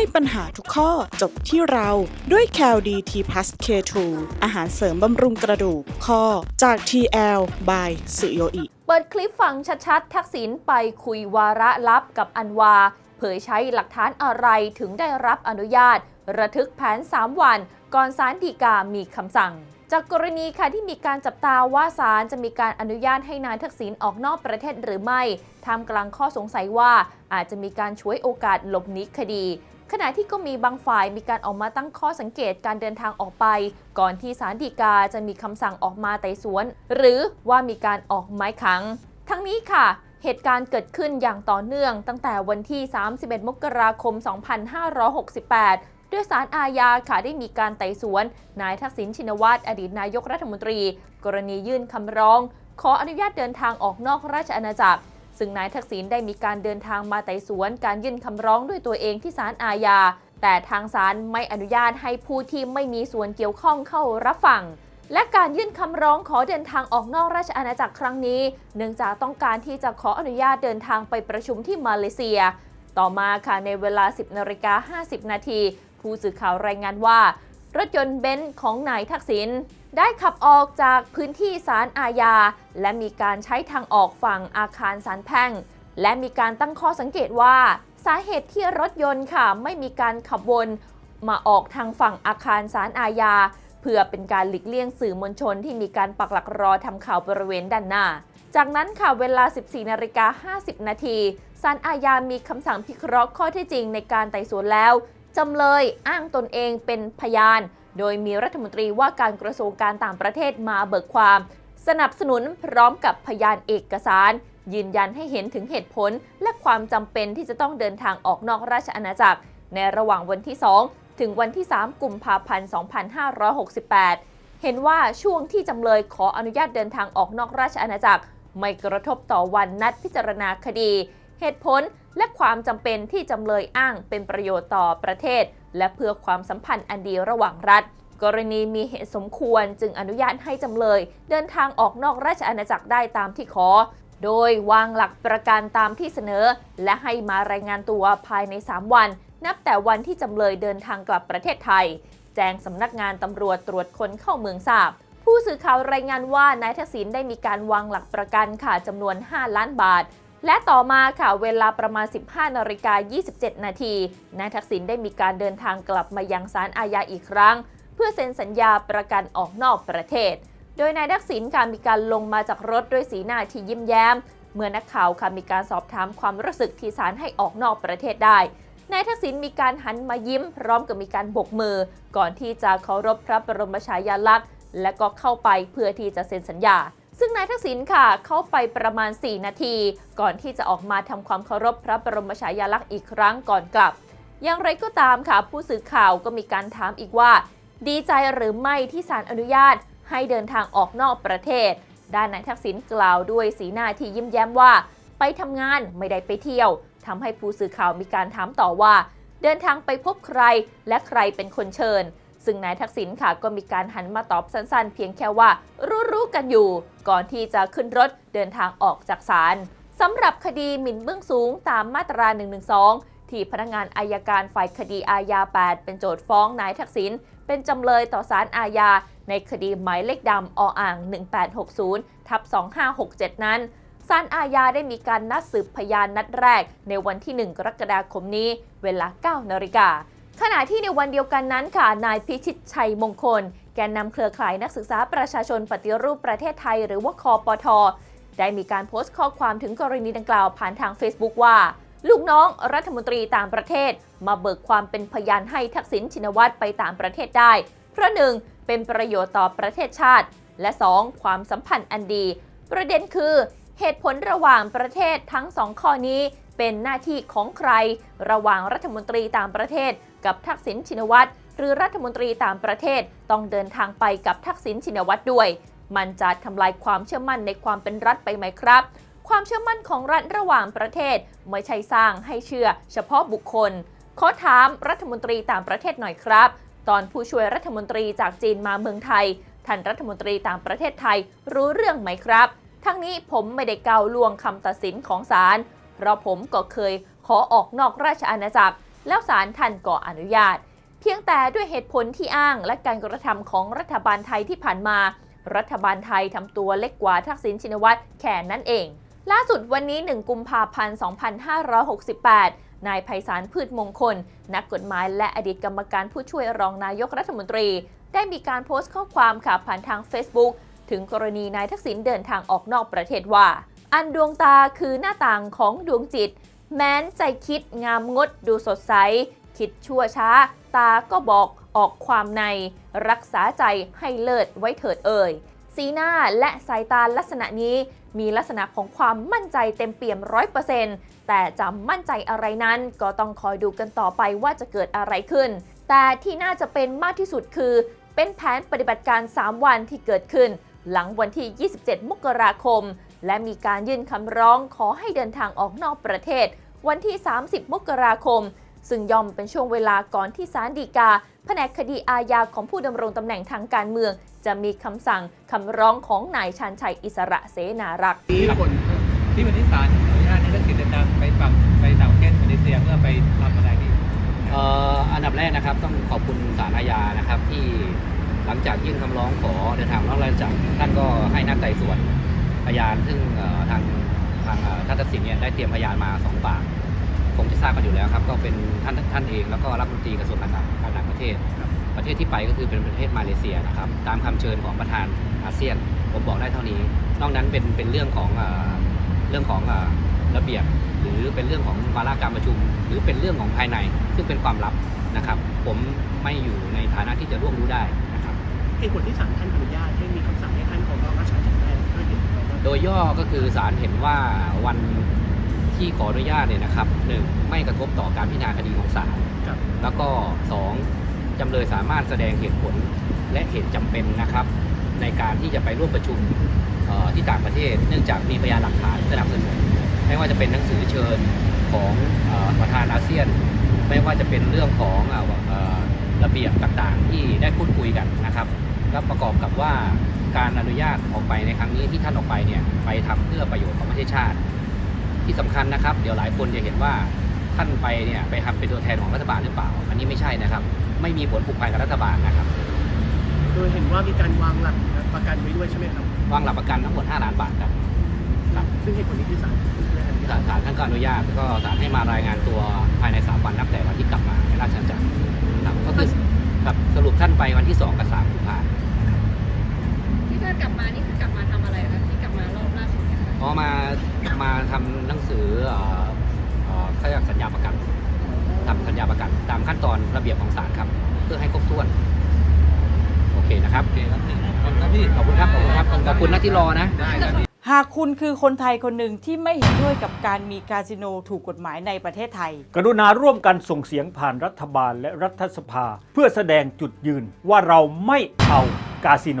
ให้ปัญหาทุกข้อจบที่เราด้วย c a l d t p l u s K2 อาหารเสริมบำรุงกระดูกข้อจาก TL by สุโยอิ เปิดคลิปฟังชัดๆ ทักษิณไปคุยวาระลับกับอันวา เผยใช้หลักฐานอะไรถึงได้รับอนุญาต ระทึกแผน 3 วัน ก่อนศาลฎีกามีคำสั่งจากกรณีค่ะที่มีการจับตาว่าศาลจะมีการอนุญาตให้นายทักษิณออกนอกประเทศหรือไม่ ท่ามกลางข้อสงสัยว่าอาจจะมีการช่วยโอกาสหลบหนีคดี ขณะที่ก็มีบางฝ่ายมีการออกมาตั้งข้อสังเกตการเดินทางออกไป ก่อนที่ศาลฎีกาจะมีคำสั่งออกมาไต่สวน หรือว่ามีการออกหมายขัง ทั้งนี้ค่ะเหตุการณ์เกิดขึ้นอย่างต่อเนื่องตั้งแต่วันที่ 31 มกราคม 2568 ด้วยสารอาญาค่ะได้มีการไต่สวน นายทักษิณชินวัตรอดีตนายกรัฐมนตรี กรณียื่นคำร้อง ขออนุญาตเดินทางออกนอกราชอาณาจักร ซึ่งนายทักษิณได้มีการเดินทางมาไต่สวนการยื่นคำร้องด้วยตัวเองที่ศาลอาญา แต่ทางศาลไม่อนุญาตให้ผู้ที่ไม่มีส่วนเกี่ยวข้องเข้ารับฟัง และการยื่นคำร้องขอเดินทางออกนอกราชอาณาจักรครั้งนี้ เนื่องจากต้องการที่จะขออนุญาตเดินทางไปประชุมที่มาเลเซีย ต่อมาค่ะในเวลา 10นาฬิกา50 นาทีผู้สื่อข่าวรายงานว่า รถยนต์เบนซ์ของนายทักษิณ ได้ขับออกจากพื้นที่ศาลอาญา และมีการใช้ทางออกฝั่งอาคารศาลแพ่ง และมีการตั้งข้อสังเกตว่า สาเหตุที่รถยนต์ค่ะ ไม่มีการขับวนมาออกทางฝั่งอาคารศาลอาญา เพื่อเป็นการหลีกเลี่ยงสื่อมวลชนที่มีการปักหลักรอทำข่าวบริเวณด้านหน้า จากนั้นค่ะเวลา 14นาฬิกา50 นาทีศาลอาญามีคำสั่งพิเคราะห์ข้อเท็จจริงในการไต่สวนแล้วจำเลยอ้างตนเองเป็นพยาน โดยมีรัฐมนตรีว่าการกระทรวงการต่างประเทศมาเบิกความ สนับสนุนพร้อมกับพยานเอกสาร ยืนยันให้เห็นถึงเหตุผล และความจำเป็นที่จะต้องเดินทางออกนอกราชอาณาจักร ในระหว่างวันที่ 2 ถึงวันที่ 3 กุมภาพันธ์ 2568 เห็นว่าช่วงที่จำเลยขออนุญาตเดินทางออกนอกราชอาณาจักร ไม่กระทบต่อวันนัดพิจารณาคดี เหตุผลและความจำเป็นที่จำเลยอ้างเป็นประโยชน์ต่อประเทศ และเพื่อความสัมพันธ์อันดีระหว่างรัฐ กรณีมีเหตุสมควรจึงอนุญาตให้จำเลย เดินทางออกนอกราชอาณาจักรได้ตามที่ขอ โดยวางหลักประกันตามที่เสนอ และให้มารายงานตัวภายใน 3 วัน นับแต่วันที่จำเลยเดินทางกลับประเทศไทย แจ้งสำนักงานตำรวจตรวจคนเข้าเมืองทราบผู้สื่อข่าวรายงานว่านายทักษิณได้มีการวางหลักประกันค่ะจำนวน 5 ล้านบาท และต่อมาค่ะเวลาประมาณ 15นาฬิกา27 นาทีนายทักษิณได้มีการเดินทางกลับมายังศาลอาญาอีกครั้ง เพื่อเซ็นสัญญาประกันออกนอกประเทศ โดยนายทักษิณค่ะมีการลงมาจากรถด้วยสีหน้าที่ยิ้มแย้ม เมื่อนักข่าวค่ะมีการสอบถามความรู้สึกที่ศาลให้ออกนอกประเทศได้นายทักษิณมีการหันมายิ้ม พร้อมกับมีการบกมือ ก่อนที่จะเคารพพระบรมฉายาลักษณ์ และก็เข้าไปเพื่อที่จะเซ็นสัญญา ซึ่งนายทักษิณค่ะเข้าไปประมาณ 4 นาที ก่อนที่จะออกมาทำความเคารพพระบรมฉายาลักษณ์อีกครั้งก่อนกลับ อย่างไรก็ตามค่ะ ผู้สื่อข่าวก็มีการถามอีกว่า ดีใจหรือไม่ที่ศาลอนุญาตให้เดินทางออกนอกประเทศ ด้านนายทักษิณกล่าวด้วยสีหน้าที่ยิ้มแย้มว่า ไปทำงานไม่ได้ไปเที่ยวทำให้ผู้สื่อข่าวมีการถามต่อว่า เดินทางไปพบใครและใครเป็นคนเชิญ ซึ่งนายทักษิณค่ะก็มีการหันมาตอบสั้นๆ เพียงแค่ว่ารู้ๆกันอยู่ ก่อนที่จะขึ้นรถเดินทางออกจากศาลสำหรับคดีหมิ่นเบื้องสูงตามมาตรา 112 ที่พนักงานอายการฝ่ายคดีอาญา 8 เป็นโจทฟ้องนายทักษิณเป็นจำเลยต่อศาลอาญา ในคดีหมายเลขดำออ่าง 1860 ทับ 2567 นั้นศาลอาญาได้มีการนัดสืบพยานนัดแรกในวันที่ 1 กรกฎาคมนี้ เวลา 9 นาฬิกา ขณะที่ในวันเดียวกันนั้นค่ะ นายพิชิตชัยมงคล แกนนำเครือข่ายนักศึกษาประชาชนปฏิรูปประเทศไทยหรือว่าคอปท ได้มีการโพสต์ข้อความถึงกรณีดังกล่าวผ่านทาง Facebook ว่า ลูกน้องรัฐมนตรีต่างประเทศ มาเบิกความเป็นพยานให้ทักษิณชินวัตรไปต่างประเทศได้ เพราะหนึ่งเป็นประโยชน์ต่อประเทศชาติ และ 2. ความสัมพันธ์อันดี ประเด็นคือ เหตุผลระหว่างประเทศทั้งสองข้อนี้เป็นหน้าที่ของใคร ระหว่างรัฐมนตรีต่างประเทศ กับทักษิณชินวัตรหรือรัฐมนตรีต่างประเทศต้องเดินทางไปกับทักษิณชินวัตรด้วย มันจะทำลายความเชื่อมั่นในความเป็นรัฐไปไหมครับ ความเชื่อมั่นของรัฐระหว่างประเทศไม่ใช่สร้างให้เชื่อ เฉพาะบุคคล ขอถามรัฐมนตรีต่างประเทศหน่อยครับ ตอนผู้ช่วยรัฐมนตรีจากจีนมาเมืองไทยท่านรัฐมนตรีต่างประเทศไทยรู้เรื่องไหมครับ ทั้งนี้ผมไม่ได้เกาลวงคำตัดสินของศาล เพราะผมก็เคยขอออกนอกราชอาณาจักร แล้วศาลท่านก็อนุญาต เพียงแต่ด้วยเหตุผลที่อ้างและการกระทำของรัฐบาลไทยที่ผ่านมา รัฐบาลไทยทำตัวเล็กกว่าทักษิณชินวัตรแค่นั้นเอง ล่าสุดวันนี้ 1 กุมภาพันธ์ 2568นายไพศาลพืชมงคล นักกฎหมายและอดีตกรรมการผู้ช่วยรองนายกรัฐมนตรี ได้มีการโพสต์ข้อความค่ะผ่านทาง Facebook ถึงกรณีนายทักษิณเดินทางออกนอกประเทศว่า อันดวงตาคือหน้าต่างของดวงจิต แม้นใจคิดงามงดดูสดใส คิดชั่วช้า ตาก็บอกออกความใน รักษาใจให้เลิศไว้เถิดเอ่ย สีหน้าและสายตาลักษณะนี้ มีลักษณะของความมั่นใจเต็มเปี่ยมร้อยเปอร์เซ็นต์แต่จะมั่นใจอะไรนั้นก็ต้องคอยดูกันต่อไปว่าจะเกิดอะไรขึ้น แต่ที่น่าจะเป็นมากที่สุดคือ เป็นแผนปฏิบัติการ 3 วันที่เกิดขึ้น หลังวันที่ 27 มกราคม และมีการยื่นคำร้องขอให้เดินทางออกนอกประเทศ วันที่ 30 มกราคม ซึ่งย่อมเป็นช่วงเวลาก่อนที่ศาลฎีกา แผนกคดีอาญาของผู้ดำรงตำแหน่งทางการเมือง จะมีคำสั่งคำร้องของนายชาญชัยอิสระเสนารักษ์ที่คนที่วันที่ศาลอนุญาตให้ทักษิณเดินทางไปฝั่งไปต่างประเทศมาเลเซียเพื่อไปทำอะไรที่เอ่ออันดับแรกนะครับต้องขอบคุณศาลอาญานะครับที่หลังจากยื่นคำร้องขอเดินทางนอกราชจักรท่านก็ให้นัดไต่สวน พยานซึ่งเอ่อทางทางเอ่อท่านทักษิณเนี่ยได้เตรียมพยานมาสองปากคงจะทราบกันอยู่แล้วครับ ก็เป็นท่านท่านเองแล้วก็รัฐมนตรีกระทรวงการต่างการต่างประเทศ ประเทศที่ไปก็คือเป็นประเทศมาเลเซียนะครับ ตามคำเชิญของประธานอาเซียน ผมบอกได้เท่านี้ นอกนั้นเป็นเป็นเรื่องของเอ่อเรื่องของเอ่อระเบียบ หรือเป็นเรื่องของวาระการประชุม หรือเป็นเรื่องของภายในซึ่งเป็นความลับนะครับ ผมไม่อยู่ในฐานะที่จะร่วมรู้ได้นะครับเหตุผลที่ศาลท่านอนุญาตให้มีคำสั่งให้ท่านออกนอกราชอาณาจักรได้ โดยย่อก็คือศาลเห็นว่าวันที่ขออนุญาตเนี่ยนะครับหนึ่งไม่กระทบต่อการพิจารณาคดีของศาลครับแล้วก็สองจำเลยสามารถแสดงเหตุผลและเหตุจำเป็นนะครับ ในการที่จะไปร่วมประชุมเอ่อที่ต่างประเทศ เนื่องจากมีพยานหลักฐานสนับสนุนไม่ว่าจะเป็นหนังสือเชิญของเออประธานอาเซียน ไม่ว่าจะเป็นเรื่องของเอ่อเอ่อระเบียบต่างๆ ที่ได้พูดคุยกันนะครับ แล้วประกอบกับว่าการอนุญาตออกไปในครั้งนี้ที่ท่านออกไปเนี่ยไปทำเพื่อประโยชน์ของประเทศชาติ ที่สำคัญนะครับ เดี๋ยวหลายคนจะเห็นว่าท่านไปเนี่ยไปทำเป็นตัวแทนของรัฐบาลหรือเปล่า อันนี้ไม่ใช่นะครับ ไม่มีผลผูกพันกับรัฐบาลนะครับโดยเห็นว่ามีการวางหลักประกันไว้ด้วยใช่ไหมครับวางหลักประกันทั้งหมด5ล้านบาทครับครับซึ่งเหตุผลนี้คือศาลได้อนุญาศาตลศาลท่านก็อนุญาตก็ศาลให้มารายงานตัวภายใน3วันนับแต่วันที่กลับมาในราชอาณาจักรครับก็คือครับสรุปท่านไปวันที่2กับ3กุมภาพันธ์ที่ท่าน กลับมานี่คือกลับมาทำอะไรคะที่กลับมารอบล่าสุดเนี่ยค่ะพอมามาทำหนังสือเอ่อเอ่อเขาเรียกสัญญาประกันทำสัญญาประกัน ตามขั้นตอนระเบียบของศาลครับ เพื่อให้ครบถ้วน โอเคนะครับ โอเคครับขอบคุณครับพี่ขอบคุณครับขอบคุณครับขอบคุณนะที่รอนะ ได้ครับพี่หากคุณคือคนไทยคนหนึ่งที่ไม่เห็นด้วยกับการมีคาสิโนถูกกฎหมายในประเทศไทย กรุณาร่วมกันส่งเสียงผ่านรัฐบาลและรัฐสภา เพื่อแสดงจุดยืนว่าเราไม่เอากาสิโน